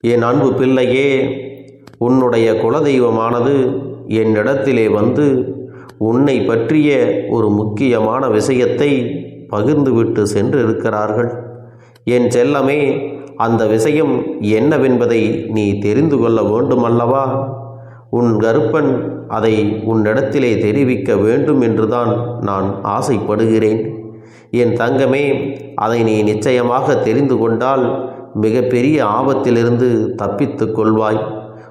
என் அன்பு பிள்ளையே உன்னுடைய குலதெய்வமானது என்னிடத்திலே வந்து உன்னை பற்றிய ஒரு முக்கியமான விஷயத்தை பகிர்ந்துவிட்டு சென்றிருக்கிறார்கள். என் செல்லமே அந்த விஷயம் என்னவென்பதை நீ தெரிந்து கொள்ள வேண்டுமல்லவா? உன் கருப்பன் அதை உன்னிடத்திலே தெரிவிக்க வேண்டும் என்றுதான் நான் ஆசைப்படுகிறேன். என் தங்கமே அதை நீ நிச்சயமாக தெரிந்து கொண்டால் மிகப்பெரிய ஆபத்திலிருந்து தப்பித்து கொள்வாய்.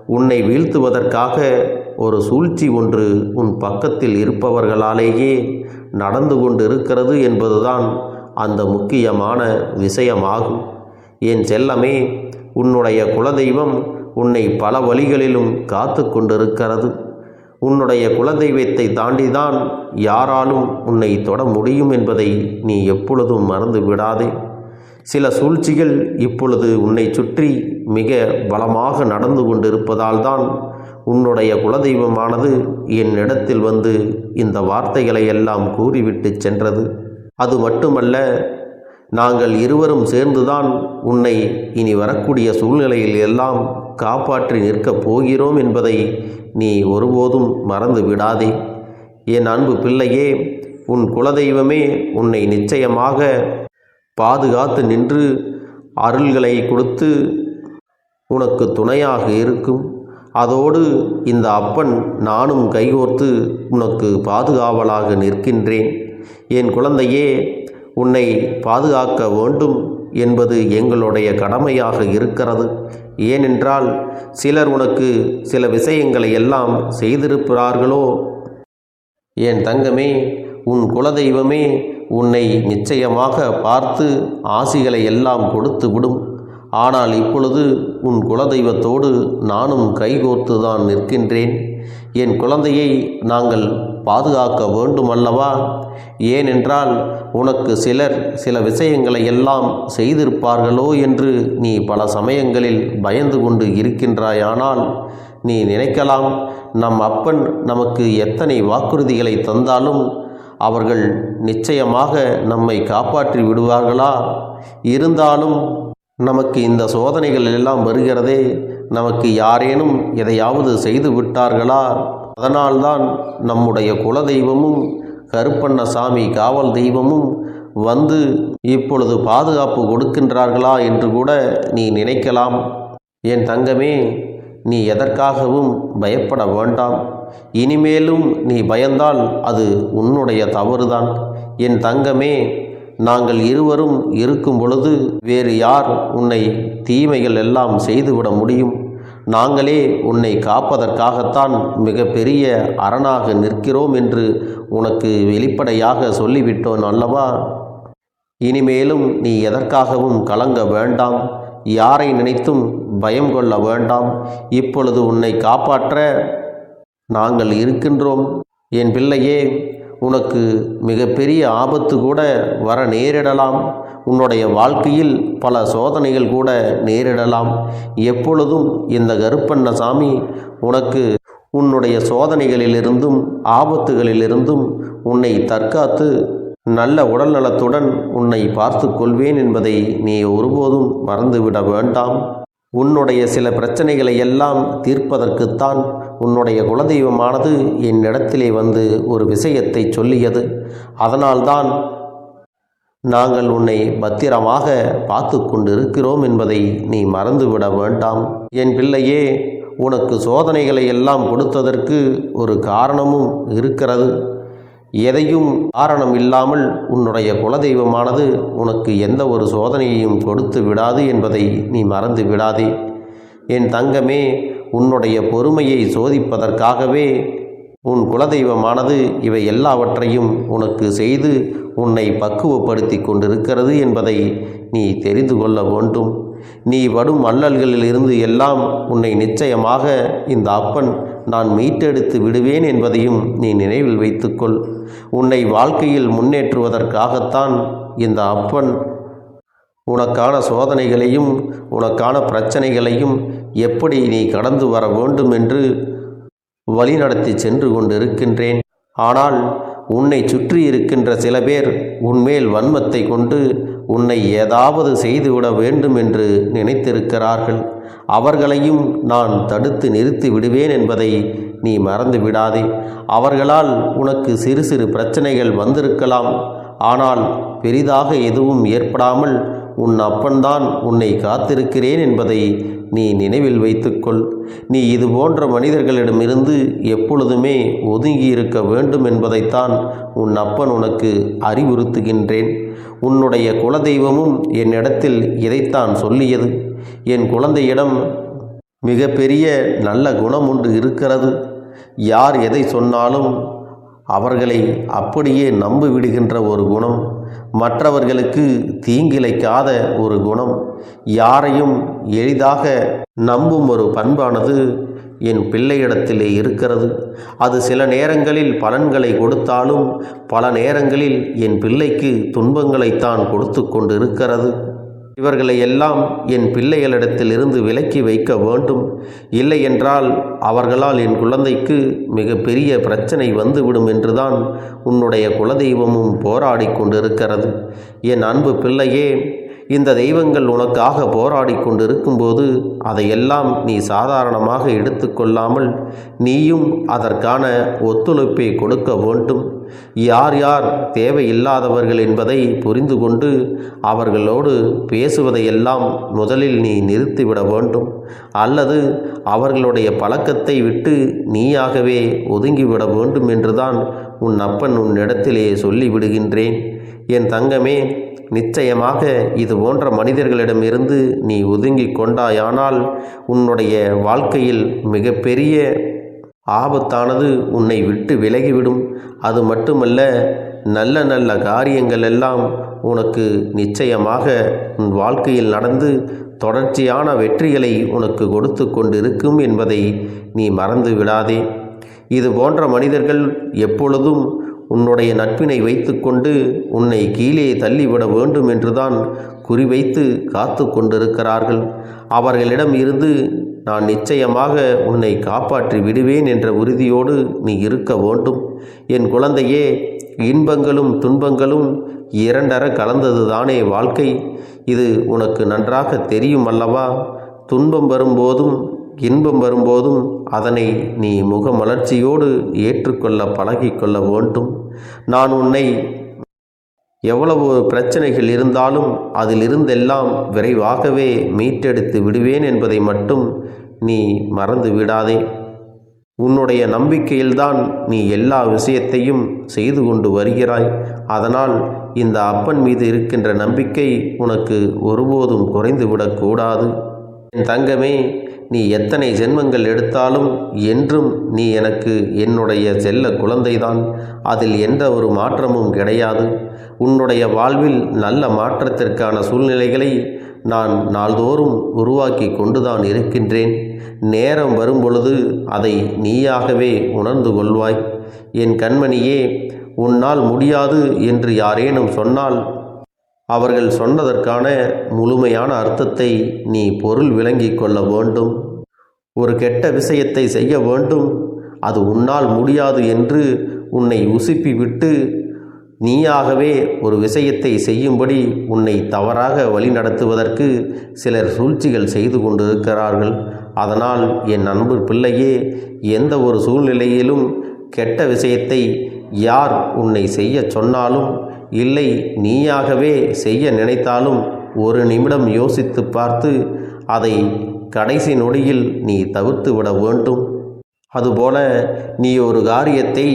உன்னை வீழ்த்துவதற்காக ஒரு சூழ்ச்சி ஒன்று உன் பக்கத்தில் இருப்பவர்களாலேயே நடந்து கொண்டு இருக்கிறது என்பதுதான் அந்த முக்கியமான விஷயமாகும். என் செல்லமே உன்னுடைய குலதெய்வம் உன்னை பல வழிகளிலும் காத்து கொண்டிருக்கிறது. உன்னுடைய குலதெய்வத்தை தாண்டிதான் யாராலும் உன்னை தொட முடியும் என்பதை நீ எப்பொழுதும் மறந்து விடாதே. சில சூழ்ச்சிகள் இப்பொழுது உன்னை சுற்றி மிக பலமாக நடந்து கொண்டிருப்பதால் தான் உன்னுடைய குலதெய்வமானது என்னிடத்தில் வந்து இந்த வார்த்தைகளை எல்லாம் கூறிவிட்டு சென்றது. அது மட்டுமல்ல நாங்கள் இருவரும் சேர்ந்துதான் உன்னை இனி வரக்கூடிய சூழ்நிலையில் எல்லாம் காப்பாற்றி நிற்கப் போகிறோம் என்பதை நீ ஒருபோதும் மறந்து விடாதே. என் அன்பு பிள்ளையே உன் குலதெய்வமே உன்னை நிச்சயமாக பாதுகாத்து நின்று அருள்களை கொடுத்து உனக்கு துணையாக இருக்கும். அதோடு இந்த அப்பன் நானும் கைகோர்த்து உனக்கு பாதுகாவலாக நிற்கின்றேன். என் குழந்தையே உன்னை பாதுகாக்க வேண்டும் என்பது எங்களுடைய கடமையாக இருக்கிறது. ஏனென்றால் சிலர் உனக்கு சில விஷயங்களை எல்லாம் செய்திருக்கிறார்களோ? என் தங்கமே உன் குலதெய்வமே உன்னை நிச்சயமாக பார்த்து ஆசிகளை எல்லாம் கொடுத்து விடும் ஆனால் இப்பொழுது உன் குலதெய்வத்தோடு நானும் கைகோர்த்து தான் நிற்கின்றேன். என் குழந்தையை நாங்கள் பாதுகாக்க வேண்டும் அல்லவா ஏனென்றால் உனக்கு சிலர் சில விஷயங்களை எல்லாம் செய்திருப்பார்களோ என்று நீ பல சமயங்களில் பயந்து கொண்டு இருக்கின்றாயானால் நீ நினைக்கலாம். நம் அப்பன் நமக்கு எத்தனை வாக்குறுதிகளை தந்தாலும் அவர்கள் நிச்சயமாக நம்மை காப்பாற்றி விடுவார்களா? இருந்தாலும் நமக்கு இந்த சோதனைகள் எல்லாம் வருகிறதே நமக்கு யாரேனும் எதையாவது செய்து விட்டார்களா? அதனால்தான் நம்முடைய குலதெய்வமும் கருப்பண்ணசாமி காவல் தெய்வமும் வந்து இப்பொழுது பாதுகாப்பு கொடுக்கின்றார்களா என்று கூட நீ நினைக்கலாம். என் தங்கமே நீ எதற்காகவும் பயப்பட வேண்டாம். இனிமேலும் நீ பயந்தால் அது உன்னுடைய தவறுதான். என் தங்கமே நாங்கள் இருவரும் இருக்கும் பொழுது வேறு யார் உன்னை தீமைகள் எல்லாம் செய்துவிட முடியும்? நாங்களே உன்னை காப்பதற்காகத்தான் மிகப்பெரிய அரணாக நிற்கிறோம் என்று உனக்கு வெளிப்படையாக சொல்லிவிட்டோன் அல்லவா? இனிமேலும் நீ எதற்காகவும் கலங்க வேண்டாம். யாரை நினைத்தும் பயம் கொள்ள வேண்டாம். இப்பொழுது உன்னை காப்பாற்ற நாங்கள் இருக்கின்றோம். என் பிள்ளையே உனக்கு மிகப்பெரிய ஆபத்து கூட வர நேரிடலாம். உன்னுடைய வாழ்க்கையில் பல சோதனைகள் கூட நேரிடலாம். எப்பொழுதும் இந்த கருப்பண்ணசாமி உனக்கு உன்னுடைய சோதனைகளிலிருந்தும் ஆபத்துகளிலிருந்தும் உன்னை தற்காத்து நல்ல உடல் நலத்துடன் உன்னை பார்த்து கொள்வேன் என்பதை நீ ஒருபோதும் மறந்துவிட வேண்டாம். உன்னுடைய சில பிரச்சனைகளை எல்லாம் தீர்ப்பதற்குத்தான் உன்னுடைய குலதெய்வமானது என்னிடத்திலே வந்து ஒரு விஷயத்தை சொல்லியது. அதனால்தான் நாங்கள் உன்னை பத்திரமாக பார்த்து கொண்டிருக்கிறோம் என்பதை நீ மறந்துவிட வேண்டாம். என் பிள்ளையே உனக்கு சோதனைகளை எல்லாம் கொடுத்ததற்கு ஒரு காரணமும் இருக்கிறது. எதையும் காரணம் இல்லாமல் உன்னுடைய குலதெய்வமானது உனக்கு எந்த ஒரு சோதனையையும் கொடுத்து விடாது என்பதை நீ மறந்து விடாதே. என் தங்கமே உன்னுடைய பொறுமையை சோதிப்பதற்காகவே உன் குலதெய்வமானது இவை எல்லாவற்றையும் உனக்கு செய்து உன்னை பக்குவப்படுத்தி கொண்டிருக்கிறது என்பதை நீ தெரிந்து கொள்ள வேண்டும். நீ வடும் அல்லல்களிலிருந்து எல்லாம் உன்னை நிச்சயமாக இந்த அப்பன் நான் மீட்டெடுத்து விடுவேன் என்பதையும் நீ நினைவில் வைத்துக்கொள். உன்னை வாழ்க்கையில் முன்னேற்றுவதற்காகத்தான் இந்த அப்பன் உனக்கான சோதனைகளையும் உனக்கான பிரச்சனைகளையும் எப்படி நீ கடந்து வர வேண்டும் என்று வழிநடத்தி சென்று கொண்டிருக்கின்றேன். ஆனால் உன்னை சுற்றி இருக்கின்ற சில பேர் உன்மேல் வன்மத்தை கொண்டு உன்னை ஏதாவது செய்துவிட வேண்டும் என்று நினைத்திருக்கிறார்கள். அவர்களையும் நான் தடுத்து நிறுத்தி விடுவேன் என்பதை நீ மறந்து விடாதே. அவர்களால் உனக்கு சிறு சிறு பிரச்சனைகள் வந்திருக்கலாம். ஆனால் பெரிதாக எதுவும் ஏற்படாமல் உன் அப்பன்தான் உன்னை காத்திருக்கிறேன் என்பதை நீ நினைவில் வைத்துக்கொள். நீ இது போன்ற மனிதர்களிடமிருந்து எப்பொழுதுமே ஒதுங்கி இருக்க வேண்டும் என்பதைத்தான் உன் அப்பன் உனக்கு அறிவுறுத்துகின்றேன். உன்னுடைய குலதெய்வமும் என்னிடத்தில் இதைத்தான் சொல்லியது. என் குழந்தையிடம் மிகப்பெரிய நல்ல குணம் ஒன்று இருக்கிறது. யார் எதை சொன்னாலும் அவர்களை அப்படியே நம்பிவிடுகின்ற ஒரு குணம். மற்றவர்களுக்கு தீங்கிழைக்காத ஒரு குணம். யாரையும் எளிதாக நம்பும் ஒரு பண்பானது என் பிள்ளையிடத்திலே இருக்கிறது. அது சில நேரங்களில் பலன்களை கொடுத்தாலும் பல நேரங்களில் என் பிள்ளைக்கு துன்பங்களைத்தான் கொடுத்து கொண்டு இருக்கிறது இவர்களை எல்லாம் என் பிள்ளைகளிடத்தில் இருந்து விலக்கி வைக்க வேண்டும். இல்லை என்றால் அவர்களால் என் குழந்தைக்கு மிகப்பெரிய பிரச்சனை வந்துவிடும் என்றுதான் உன்னுடைய குலதெய்வமும் போராடி கொண்டிருக்கிறது. என் அன்பு பிள்ளையே இந்த தெய்வங்கள் உனக்காக போராடி கொண்டிருக்கும்போது அதையெல்லாம் நீ சாதாரணமாக எடுத்துக்கொள்ளாமல் நீயும் அதற்கான ஒத்துழைப்பை கொடுக்க வேண்டும். யார் யார் தேவையில்லாதவர்கள் என்பதை புரிந்து கொண்டு அவர்களோடு பேசுவதையெல்லாம் முதலில் நீ நிறுத்திவிட வேண்டும். அல்லது அவர்களுடைய பழக்கத்தை விட்டு நீயாகவே ஒதுங்கிவிட வேண்டும் என்றுதான் உன் அப்பன் உன்னிடத்திலே சொல்லிவிடுகின்றேன். என் தங்கமே நிச்சயமாக இது போன்ற மனிதர்களிடமிருந்து நீ ஒதுங்கி கொண்டாயானால் உன்னுடைய வாழ்க்கையில் மிகப்பெரிய ஆபத்தானது உன்னை விட்டு விலகிவிடும். அது மட்டுமல்ல நல்ல நல்ல காரியங்கள் எல்லாம் உனக்கு நிச்சயமாக உன் வாழ்க்கையில் நடந்து தொடர்ச்சியான வெற்றிகளை உனக்கு கொடுத்து கொண்டிருக்கும் என்பதை நீ மறந்து விடாதே இது போன்ற மனிதர்கள் எப்பொழுதும் உன்னுடைய நட்பினை வைத்துக்கொண்டு உன்னை கீழே தள்ளிவிட வேண்டும் என்றுதான் குறிவைத்து காத்து கொண்டிருக்கிறார்கள். அவர்களிடம் இருந்து நான் நிச்சயமாக உன்னை காப்பாற்றி விடுவேன் என்ற உறுதியோடு நீ இருக்க வேண்டும். என் குழந்தையே இன்பங்களும் துன்பங்களும் இரண்டர கலந்தது தானே வாழ்க்கை. இது உனக்கு நன்றாக தெரியும் அல்லவா? துன்பம் வரும்போதும் இன்பம் வரும்போதும் அதனை நீ முகமலர்ச்சியோடு ஏற்றுக்கொள்ள பழகிக்கொள்ள வேண்டும். நான் உன்னை எவ்வளவு பிரச்சனைகள் இருந்தாலும் அதிலிருந்தெல்லாம் விரைவாகவே மீட்டெடுத்து விடுவேன் என்பதை மட்டும் நீ மறந்து விடாதே. உன்னுடைய நம்பிக்கையில்தான் நீ எல்லா விஷயத்தையும் செய்து கொண்டு வருகிறாய். அதனால் இந்த அப்பன் மீது இருக்கின்ற நம்பிக்கை உனக்கு ஒருபோதும் குறைந்துவிடக்கூடாது. என் தங்கமே நீ எத்தனை ஜென்மங்கள் எடுத்தாலும் என்றும் நீ எனக்கு என்னுடைய செல்ல குழந்தைதான். அதில் எந்த ஒரு மாற்றமும் கிடையாது. உன்னுடைய வாழ்வில் நல்ல மாற்றத்திற்கான சூழ்நிலைகளை நான் நாள்தோறும் உருவாக்கி கொண்டுதான் இருக்கின்றேன். நேரம் வரும்பொழுது அதை நீயாகவே உணர்ந்து கொள்வாய். என் கண்மணியே உன்னால் முடியாது என்று யாரேனும் சொன்னால் அவர்கள் சொன்னதற்கான முழுமையான அர்த்தத்தை நீ பொருள் விளங்கிக் கொள்ள வேண்டும். ஒரு கெட்ட விஷயத்தை செய்ய வேண்டும். அது உன்னால் முடியாது என்று உன்னை உசுப்பி விட்டு நீயாகவே ஒரு விஷயத்தை செய்யும்படி உன்னை தவறாக வழிநடத்துவதற்கு சிலர் சூழ்ச்சிகள் செய்து கொண்டிருக்கிறார்கள். அதனால் என் அன்பு பிள்ளையே எந்த ஒரு சூழ்நிலையிலும் கெட்ட விஷயத்தை யார் உன்னை செய்ய சொன்னாலும் இல்லை நீயாகவே செய்ய நினைத்தாலும் ஒரு நிமிடம் யோசித்து பார்த்து அதை கடைசி நொடியில் நீ தவிர்த்து விட வேண்டும். அதுபோல நீ ஒரு காரியத்தை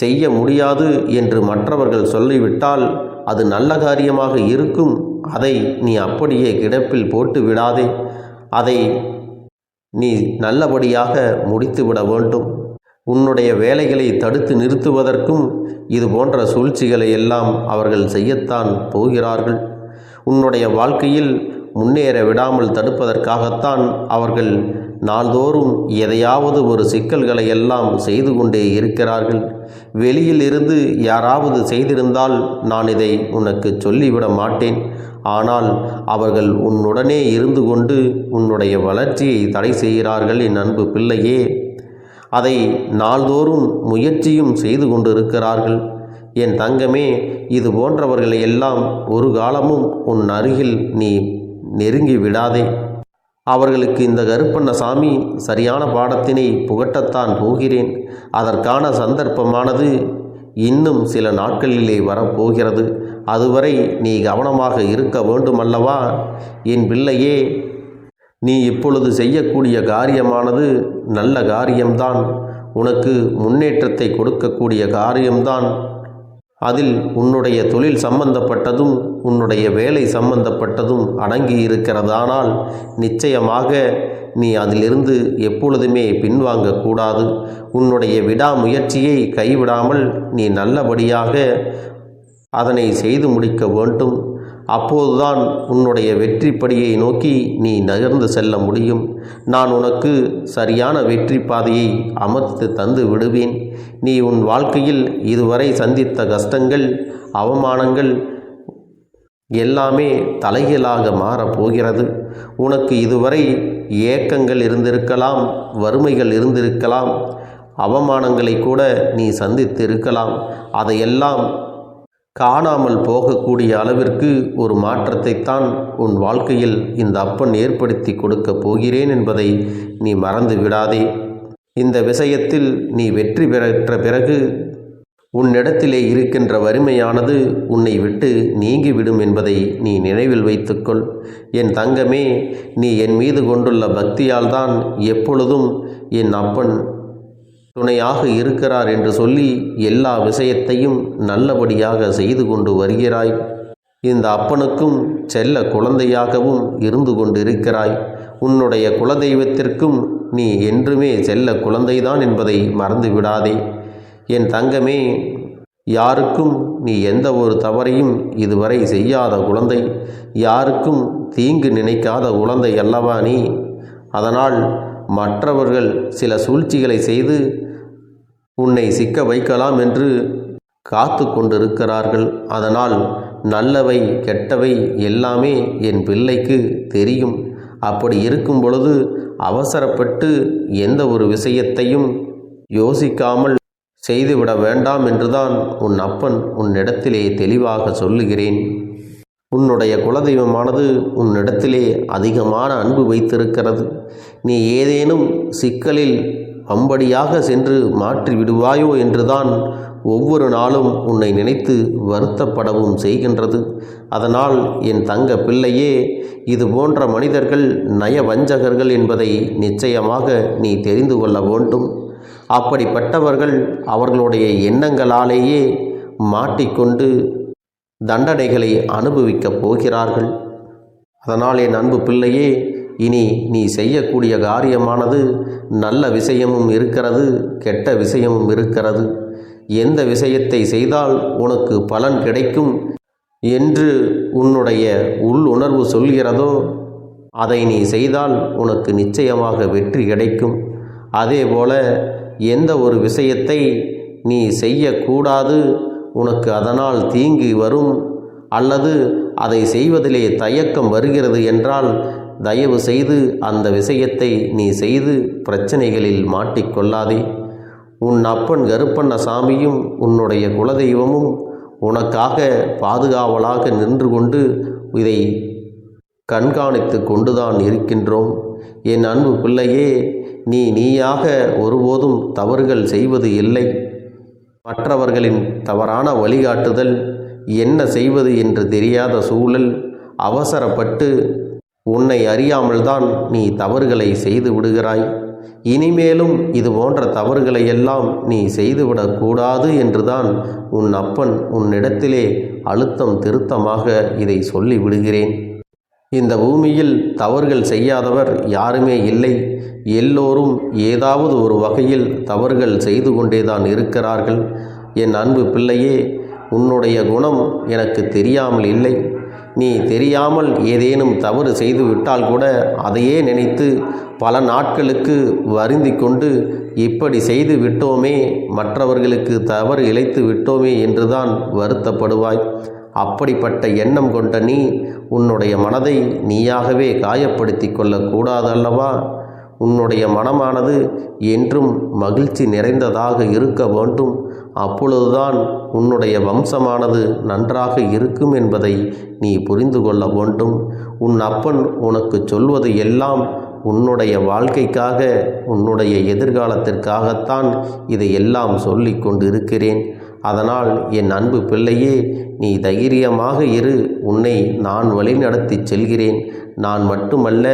செய்ய முடியாது என்று மற்றவர்கள் சொல்லிவிட்டால் அது நல்ல காரியமாக இருக்கும். அதை நீ அப்படியே கிடப்பில் போட்டு விடாதே. அதை நீ நல்லபடியாக முடித்துவிட வேண்டும். உன்னுடைய வேலைகளை தடுத்து நிறுத்துவதற்கும் இது போன்ற சூழ்ச்சிகளை எல்லாம் அவர்கள் செய்யத்தான் போகிறார்கள். உன்னுடைய வாழ்க்கையில் முன்னேற விடாமல் தடுப்பதற்காகத்தான் அவர்கள் நாள்தோறும் எதையாவது ஒரு சிக்கல்களை எல்லாம் செய்து கொண்டே இருக்கிறார்கள். வெளியில் இருந்து யாராவது செய்திருந்தால் நான் இதை உனக்கு சொல்லிவிட மாட்டேன். ஆனால் அவர்கள் உன்னுடனே இருந்து கொண்டு உன்னுடைய வளர்ச்சியை தடை செய்கிறார்கள் என் அன்பு பிள்ளையே. அதை நாள்தோறும் முயற்சியும் செய்து கொண்டிருக்கிறார்கள். என் தங்கமே இது போன்றவர்களை எல்லாம் ஒரு காலமும் உன் அருகில் நீ நெருங்கி விடாதே. அவர்களுக்கு இந்த கருப்பண்ணசாமி சரியான பாடத்தினை புகட்டத்தான் போகிறேன். அதற்கான சந்தர்ப்பமானது இன்னும் சில நாட்களிலே வரப்போகிறது. அதுவரை நீ கவனமாக இருக்க வேண்டுமல்லவா? என் பிள்ளையே நீ இப்பொழுது செய்யக்கூடிய காரியமானது நல்ல காரியம்தான். உனக்கு முன்னேற்றத்தை கொடுக்கக்கூடிய காரியம்தான். அதில் உன்னுடைய தொழில் சம்பந்தப்பட்டதும் உன்னுடைய வேலை சம்பந்தப்பட்டதும் அடங்கி இருக்கிறதானால் நிச்சயமாக நீ அதிலிருந்து எப்பொழுதுமே பின்வாங்கக்கூடாது. உன்னுடைய விடாமுயற்சியை கைவிடாமல் நீ நல்லபடியாக அதனை செய்து முடிக்க வேண்டும். அப்போதுதான் உன்னுடைய வெற்றிப்படியை நோக்கி நீ நகர்ந்து செல்ல முடியும். நான் உனக்கு சரியான வெற்றி பாதையை அமர்த்து தந்து விடுவேன். நீ உன் வாழ்க்கையில் இதுவரை சந்தித்த கஷ்டங்கள் அவமானங்கள் எல்லாமே தலைகீழாக மாறப்போகிறது உனக்கு இதுவரை ஏக்கங்கள் இருந்திருக்கலாம் வறுமைகள் இருந்திருக்கலாம் அவமானங்களை கூட நீ சந்தித்திருக்கலாம். அதையெல்லாம் காணாமல் போகக்கூடிய அளவிற்கு ஒரு மாற்றத்தைத்தான் உன் வாழ்க்கையில் இந்த அப்பன் ஏற்படுத்தி கொடுக்கப் போகிறேன் என்பதை நீ மறந்து விடாதே. இந்த விஷயத்தில் நீ வெற்றி பெற்ற பிறகு உன்னிடத்திலே இருக்கின்ற வறுமையானது உன்னை விட்டு நீங்கிவிடும் என்பதை நீ நினைவில் வைத்துக்கொள். என் தங்கமே நீ என் மீது கொண்டுள்ள பக்தியால் தான் எப்பொழுதும் என் அப்பன் துணையாக இருக்கிறார் என்று சொல்லி எல்லா விஷயத்தையும் நல்லபடியாக செய்து கொண்டு வருகிறாய். இந்த அப்பனுக்கும் செல்ல குழந்தையாகவும் இருந்து கொண்டிருக்கிறாய். உன்னுடைய குலதெய்வத்திற்கும் நீ என்றுமே செல்ல குழந்தைதான் என்பதை மறந்து விடாதே. என் தங்கமே யாருக்கும் நீ எந்த ஒரு தவறையும் இதுவரை செய்யாத குழந்தை யாருக்கும் தீங்கு நினைக்காத குழந்தை அல்லவா நீ? அதனால் மற்றவர்கள் சில சூழ்ச்சிகளை செய்து உன்னை சிக்க வைக்கலாம் என்று காத்து கொண்டிருக்கிறார்கள். அதனால் நல்லவை கெட்டவை எல்லாமே என் பிள்ளைக்கு தெரியும். அப்படி இருக்கும் பொழுது அவசரப்பட்டு எந்த ஒரு விஷயத்தையும் யோசிக்காமல் செய்துவிட வேண்டாம் என்றுதான் உன் அப்பன் உன்னிடத்திலே தெளிவாக சொல்லுகிறேன். உன்னுடைய குலதெய்வமானது உன்னிடத்திலே அதிகமான அன்பு வைத்திருக்கிறது. நீ ஏதேனும் சிக்கலில் அம்படியாக சென்று மாற்றி விடுவாயோ என்றுதான் ஒவ்வொரு நாளும் உன்னை நினைத்து வருத்தப்படவும் செய்கின்றது. அதனால் என் தங்க பிள்ளையே இது போன்ற மனிதர்கள் நயவஞ்சகர்கள் என்பதை நிச்சயமாக நீ தெரிந்து கொள்ள வேண்டும். அப்படிப்பட்டவர்கள் அவர்களுடைய எண்ணங்களாலேயே மாட்டிக்கொண்டு தண்டனைகளை அனுபவிக்கப் போகிறார்கள். அதனால் என் அன்பு பிள்ளையே இனி நீ செய்யக்கூடிய காரியமானது நல்ல விஷயமும் இருக்கிறது கெட்ட விஷயமும் இருக்கிறது. எந்த விஷயத்தை செய்தால் உனக்கு பலன் கிடைக்கும் என்று உன்னுடைய உள்ளுணர்வு சொல்கிறதோ அதை நீ செய்தால் உனக்கு நிச்சயமாக வெற்றி கிடைக்கும். அதேபோல எந்த ஒரு விஷயத்தை நீ செய்யக்கூடாது உனக்கு அதனால் தீங்கு வரும் அல்லது அதை செய்வதிலே தயக்கம் வருகிறது என்றால் தயவு செய்து அந்த விஷயத்தை நீ செய்து பிரச்சனைகளில் மாட்டிக்கொள்ளாதே. உன் அப்பன் கருப்பண்ண சாமியும் உன்னுடைய குலதெய்வமும் உனக்காக பாதுகாவலாக நின்று கொண்டு இதை கண்காணித்து கொண்டுதான் இருக்கின்றோம். என் அன்பு பிள்ளையே நீ நீயாக ஒருபோதும் தவறுகள் செய்வது இல்லை. மற்றவர்களின் தவறான வழிகாட்டுதல் என்ன செய்வது என்று தெரியாத சூழல் அவசரப்பட்டு உன்னை அறியாமல்தான் நீ தவறுகளை செய்து விடுகிறாய். இனிமேலும் இது போன்ற தவறுகளை எல்லாம் நீ செய்துவிடக்கூடாது என்றுதான் உன் அப்பன் உன்னிடத்திலே அழுத்தம் திருத்தமாக இதை சொல்லி விடுகிறேன். இந்த பூமியில் தவறுகள் செய்யாதவர் யாருமே இல்லை. எல்லோரும் ஏதாவது ஒரு வகையில் தவறுகள் செய்து கொண்டேதான் இருக்கிறார்கள். என் அன்பு பிள்ளையே உன்னுடைய குணம் எனக்கு தெரியாமல் இல்லை. நீ தெரியாமல் ஏதேனும் தவறு செய்து விட்டால் கூட அதையே நினைத்து பல நாட்களுக்கு வருந்தி கொண்டு இப்படி செய்து விட்டோமே மற்றவர்களுக்கு தவறு இழைத்து விட்டோமே என்றுதான் வருத்தப்படுவாய். அப்படிப்பட்ட எண்ணம் கொண்ட நீ உன்னுடைய மனதை நீயாகவே காயப்படுத்தி கொள்ளக்கூடாதல்லவா? உன்னுடைய மனமானது என்றும் மகிழ்ச்சி நிறைந்ததாக இருக்க வேண்டும். அப்பொழுதுதான் உன்னுடைய வம்சமானது நன்றாக இருக்கும் என்பதை நீ புரிந்து கொள்ள வேண்டும். உன் அப்பன் உனக்கு சொல்வது எல்லாம் உன்னுடைய வாழ்க்கைக்காக உன்னுடைய எதிர்காலத்திற்காகத்தான் இதை எல்லாம் சொல்லி கொண்டிருக்கிறேன். அதனால் என் அன்பு பிள்ளையே நீ தைரியமாக இரு. உன்னை நான் வழிநடத்தி செல்கிறேன். நான் மட்டுமல்ல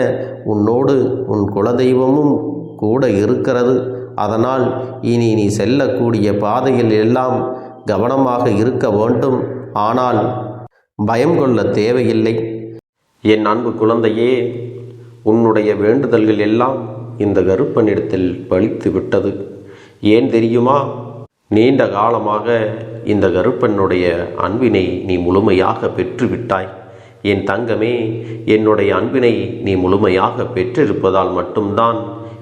உன்னோடு உன் குலதெய்வமும் கூட இருக்கிறது. அதனால் இனி நீ செல்லக்கூடிய பாதையில் எல்லாம் கவனமாக இருக்க வேண்டும். ஆனால் பயம் கொள்ள தேவையில்லை. என் அன்பு குழந்தையே உன்னுடைய வேண்டுதல்கள் எல்லாம் இந்த கருப்பனிடத்தில் பலித்து விட்டது. ஏன் தெரியுமா? நீண்ட காலமாக இந்த கருப்பனுடைய அன்பினை நீ முழுமையாக பெற்றுவிட்டாய். என் தங்கமே என்னுடைய அன்பினை நீ முழுமையாக பெற்றிருப்பதால் மட்டும்தான்